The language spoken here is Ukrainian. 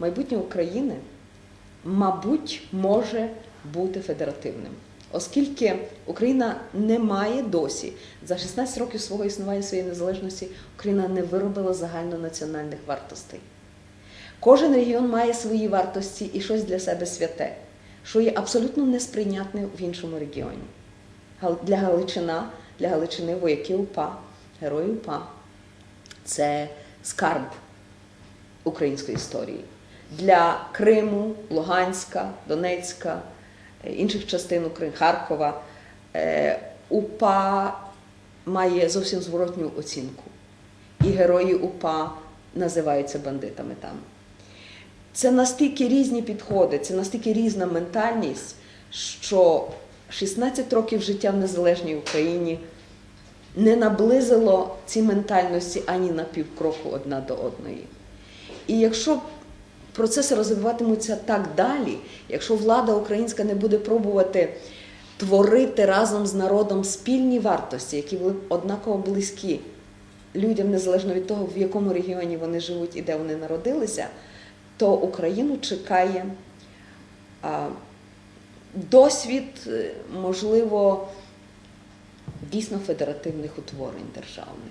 майбутнє України, мабуть, може бути федеративним. Оскільки Україна не має досі за 16 років свого існування своєї незалежності, Україна не виробила загальнонаціональних вартостей. Кожен регіон має свої вартості і щось для себе святе, що є абсолютно несприйнятне в іншому регіоні. Для Галичина, для Галичини вояки УПА, герої УПА це скарб української історії. Для Криму, Луганська, Донецька, е, інших частин України, Харкова е, УПА має зовсім зворотню оцінку. І герої УПА називаються бандитами там. Це настільки різні підходи, це настільки різна ментальність, що 16 років життя в незалежній Україні не наблизило ці ментальності ані на півкроку одна до одної. І якщо процеси розвиватимуться так далі, якщо влада українська не буде пробувати творити разом з народом спільні вартості, які були однаково близькі людям, незалежно від того, в якому регіоні вони живуть і де вони народилися, то Україну чекає досвід, е, можливо, дійсно федеративних утворень державних.